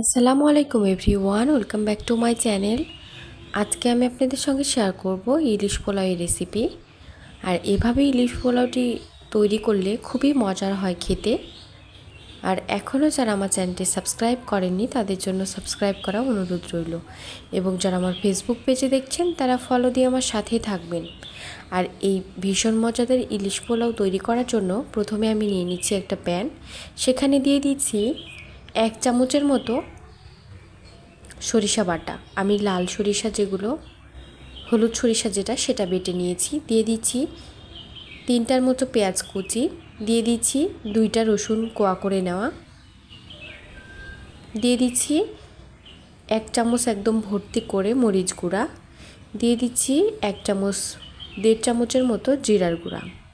আসসালামু আলাইকুম everyone, welcome back to my channel. আজকে আমি আপনাদের সঙ্গে শেয়ার করব ইলিশ পোলাওয়ের রেসিপি। আর এভাবে ইলিশ পোলাওটি তৈরি করলে খুবই মজার হয় খেতে। আর এখনও যারা আমার চ্যানেলটি সাবস্ক্রাইব করেননি, তাদের জন্য সাবস্ক্রাইব করা অনুরোধ রইল। এবং যারা আমার ফেসবুক পেজে দেখছেন, তারা ফলো দিয়ে আমার সাথেই থাকবেন। আর এই ভীষণ মজাদার ইলিশ পোলাও তৈরি করার জন্য প্রথমে আমি নিয়ে নিচ্ছি একটা প্যান সেখানে দিয়ে দিচ্ছি এক চামচের মতো সরিষা বাটা। আমি লাল সরিষা যেগুলো, হলুদ সরিষা যেটা, সেটা বেটে নিয়েছি। দিয়ে দিচ্ছি তিনটার মতো পেঁয়াজ কুচি। দিয়ে দিচ্ছি দুইটা রসুন কোয়া করে নেওয়া। দিয়ে দিচ্ছি এক চামচ একদম ভর্তি করে মরিচ গুঁড়া। দিয়ে দিচ্ছি এক চামচ, দেড় চামচের মতো জিরার গুঁড়া।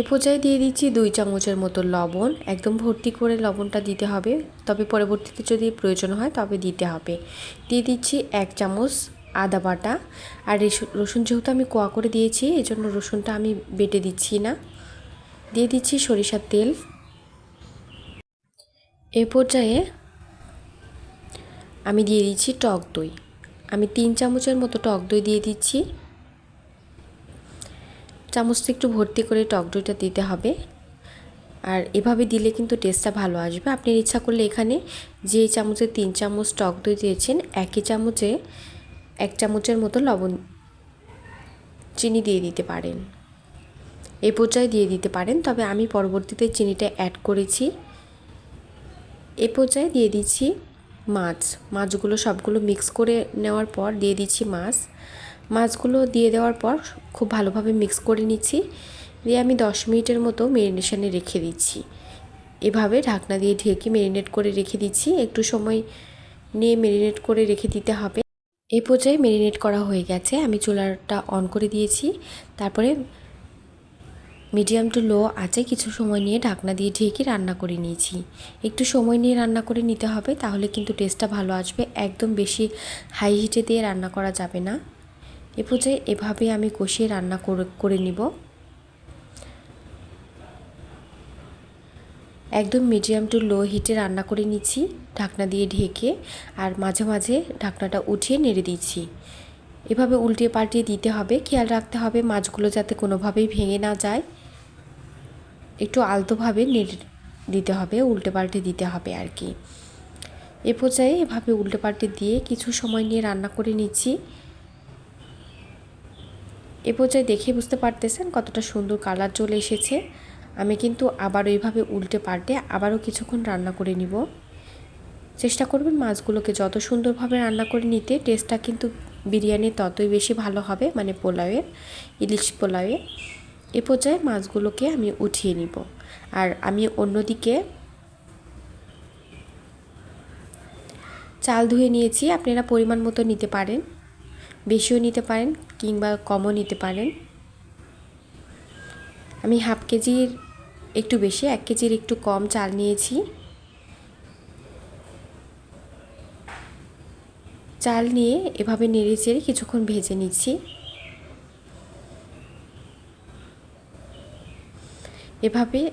এ পর্যায়ে দিয়ে দিচ্ছি দুই চামচের মতো লবণ। একদম ভর্তি করে লবণটা দিতে হবে। তবে পরবর্তীতে যদি প্রয়োজন হয় তবে দিতে হবে। দিয়ে দিচ্ছি এক চামচ আদা বাটা। আর রসুন যেহেতু আমি কোয়া করে দিয়েছি এই জন্য রসুনটা আমি বেটে দিচ্ছি না। দিয়ে দিচ্ছি সরিষার তেল। এ পর্যায়ে আমি দিয়ে দিচ্ছি টক দই। আমি তিন চামচের মতো টক দই দিয়ে দিচ্ছি। চামচটা একটু ভর্তি করে টক দইটা দিতে হবে। আর এভাবে দিলে কিন্তু টেস্টটা ভালো আসবে। আপনি ইচ্ছা করলে এখানে যে চামচে তিন চামচ টক দই দিয়েছেন, একই চামচে এক চামচের মতো লবণ চিনি দিয়ে দিতে পারেন। এই পর্যায়ে দিয়ে দিতে পারেন। তবে আমি পরবর্তীতে চিনিটা অ্যাড করেছি। এ পর্যায়ে দিয়ে দিচ্ছি মাছ। মাছগুলো সবগুলো মিক্স করে নেওয়ার পর দিয়ে দিচ্ছি মাছ। মাছগুলো দিয়ে দেওয়ার পর খুব ভালোভাবে মিক্স করে নিচ্ছি। দিয়ে আমি দশ মিনিটের মতো মেরিনেশনে রেখে দিচ্ছি। এভাবে ঢাকনা দিয়ে ঢেকে মেরিনেট করে রেখে দিচ্ছি। একটু সময় নিয়ে মেরিনেট করে রেখে দিতে হবে। এই পর্যায়ে মেরিনেট করা হয়ে গেছে। আমি চুলাটা অন করে দিয়েছি। তারপরে মিডিয়াম টু লো আছে কিছু সময় নিয়ে ঢাকনা দিয়ে ঢেকে রান্না করে নিয়েছি। একটু সময় নিয়ে রান্না করে নিতে হবে, তাহলে কিন্তু টেস্টটা ভালো আসবে। একদম বেশি হাই হিটে দিয়ে রান্না করা যাবে না। এ পর্যায়ে এভাবে আমি কষিয়ে রান্না করে করে নিব। একদম মিডিয়াম টু লো হিটে রান্না করে নিচ্ছি, ঢাকনা দিয়ে ঢেকে, আর মাঝে মাঝে ঢাকনাটা উঠিয়ে নেড়ে দিচ্ছি। এভাবে উল্টে পাল্টিয়ে দিতে হবে, খেয়াল রাখতে হবে মাছগুলো যাতে কোনোভাবেই ভেঙে না যায়। একটু আলতোভাবে নেড়ে দিতে হবে, উল্টে পাল্টে দিতে হবে আর কি। এ পর্যায়ে এভাবে উল্টে পাল্টে দিয়ে কিছু সময় নিয়ে রান্না করে নিচ্ছি। এ পর্যায়ে দেখে বুঝতে পারতেছেন কতটা সুন্দর কালার চলে এসেছে। আমি কিন্তু আবার এইভাবে উল্টে পাল্টে আবারও কিছুক্ষণ রান্না করে নিব। চেষ্টা করবেন মাছগুলোকে যত সুন্দরভাবে রান্না করে নিতে, টেস্টটা কিন্তু বিরিয়ানি ততই বেশি ভালো হবে মানে পোলাওয়ের, ইলিশ পোলাওয়ে। এ পর্যায়ে মাছগুলোকে আমি উঠিয়ে নিব। আর আমি অন্যদিকে চাল ধুয়ে নিয়েছি, আপনারা পরিমাণ মতো নিতে পারেন। বেশিও নিতে পারেন কিংবা কমও নিতে পারেন। আমি হাফ কেজির একটু বেশি, এক কেজির একটু কম চাল নিয়েছি। চাল নিয়ে এভাবে নেড়ে চেড়ে কিছুক্ষণ ভেজে নিচ্ছি। এভাবে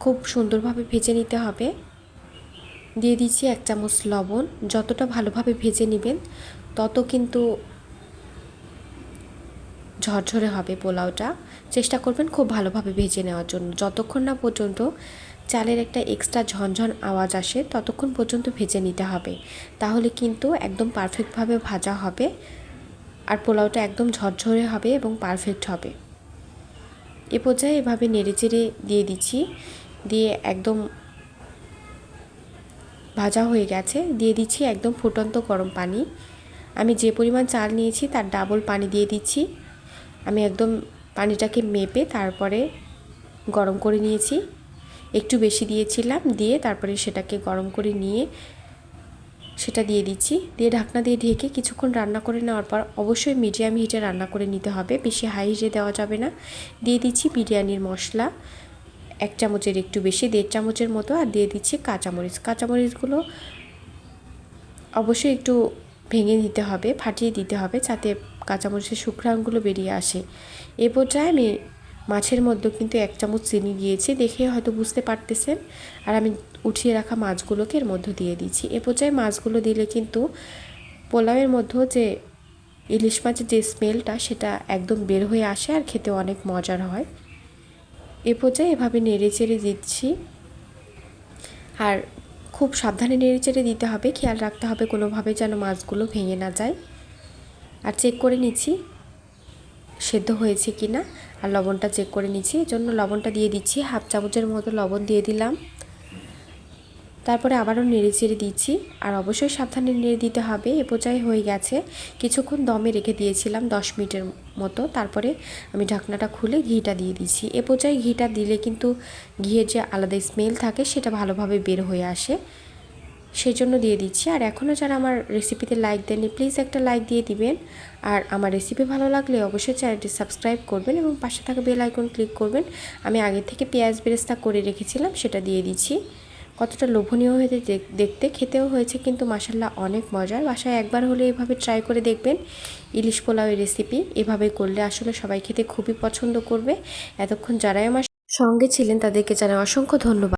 খুব সুন্দরভাবে ভেজে নিতে হবে। দিয়ে দিচ্ছি এক চামচ লবণ। যতটা ভালোভাবে ভেজে নেবেন, তত কিন্তু ঝরঝরে হবে পোলাওটা। চেষ্টা করবেন খুব ভালোভাবে ভেজে নেওয়ার জন্য। যতক্ষণ না পর্যন্ত চালের একটা এক্সট্রা ঝনঝন আওয়াজ আসে, ততক্ষণ পর্যন্ত ভেজে নিতে হবে। তাহলে কিন্তু একদম পারফেক্টভাবে ভাজা হবে আর পোলাওটা একদম ঝরঝরে হবে এবং পারফেক্ট হবে। এ পর্যায়ে এভাবে নেড়ে চেড়ে দিয়ে দিচ্ছি। দিয়ে একদম ভাজা হয়ে গেছে। দিয়ে দিচ্ছি একদম ফুটন্ত গরম পানি। আমি যে পরিমাণ চাল নিয়েছি তার ডাবল পানি দিয়ে দিচ্ছি। আমি একদম পানিটাকে মেপে তারপরে গরম করে নিয়েছি। একটু বেশি দিয়েছিলাম, দিয়ে তারপরে সেটাকে গরম করে নিয়ে সেটা দিয়ে দিচ্ছি। দিয়ে ঢাকনা দিয়ে ঢেকে কিছুক্ষণ রান্না করে নেওয়ার পর অবশ্যই মিডিয়াম হিটে রান্না করে নিতে হবে, বেশি হাই হিটে দেওয়া যাবে না। দিয়ে দিচ্ছি বিরিয়ানির মশলা, এক চামচের একটু বেশি, দেড় চামচের মতো, আর দিয়ে দিচ্ছি কাঁচামরিচ। কাঁচামরিচগুলো অবশ্যই একটু ভেঙে দিতে হবে, ফাটিয়ে দিতে হবে যাতে কাঁচামরিচের শুকরানগুলো বেরিয়ে আসে। এ পর্যায়ে আমি মাছের মধ্যে কিন্তু এক চামচ চিনি দিয়েছি, দেখে হয়তো বুঝতে পারতেছেন। আর আমি উঠিয়ে রাখা মাছগুলোকে এর মধ্যে দিয়ে দিচ্ছি এ পর্যায়ে মাছগুলো দিলে কিন্তু পোলাওয়ের মধ্যেও যে ইলিশ মাছের যে স্মেলটা, সেটা একদম বের হয়ে আসে আর খেতে অনেক মজার হয়। এ পর্যায়ে এভাবে নেড়ে চেড়ে দিচ্ছি। আর খুব সাবধানে নেড়ে চেড়ে দিতে হবে, খেয়াল রাখতে হবে কোনোভাবে যেন মাছগুলো ভেঙে না যায়। আর চেক করে নিচ্ছি, সেদ্ধ হয়েছে কি না আর লবণটা চেক করে নিচ্ছি, এজন্য জন্য লবণটা দিয়ে দিচ্ছি, হাফ চামচের মতো লবণ দিয়ে দিলাম। তারপরে আবারও নেড়ে চেড়ে দিচ্ছি। আর অবশ্যই সাবধানে নেড়ে দিতে হবে। এ পর্যায়ে হয়ে গেছে। কিছুক্ষণ দমে রেখে দিয়েছিলাম দশ মিনিটের মতো। তারপরে আমি ঢাকনাটা খুলে ঘিটা দিয়ে দিচ্ছি। এ পর্যায়ে ঘিটা দিলে কিন্তু ঘিয়ের যে আলাদা স্মেল থাকে, সেটা ভালোভাবে বের হয়ে আসে। সেই জন্য দিয়ে দিচ্ছি। আর এখনও যারা আমার রেসিপিতে লাইক দেননি প্লিজ একটা লাইক দিয়ে দিবেন। আর আমার রেসিপি ভালো লাগলে অবশ্যই চ্যানেলটি সাবস্ক্রাইব করবেন এবং পাশে থাকা বেল আইকন ক্লিক করবেন। আমি আগে থেকে পেঁয়াজ বেরেস্তা করে রেখেছিলাম, সেটা দিয়ে দিচ্ছি। কতটা লোভনীয় হয়েছে দেখতে, খেতেও হয়েছে, কিন্তু মাসাল্লাহ অনেক মজার। বাসায় একবার হলে এভাবে ট্রাই করে দেখবেন। ইলিশ পোলাওয়ের রেসিপি এভাবে করলে আসলে সবাই খেতে খুবই পছন্দ করবে। এতক্ষণ যারাই আমার সঙ্গে ছিলেন তাদেরকে জানাই অসংখ্য ধন্যবাদ।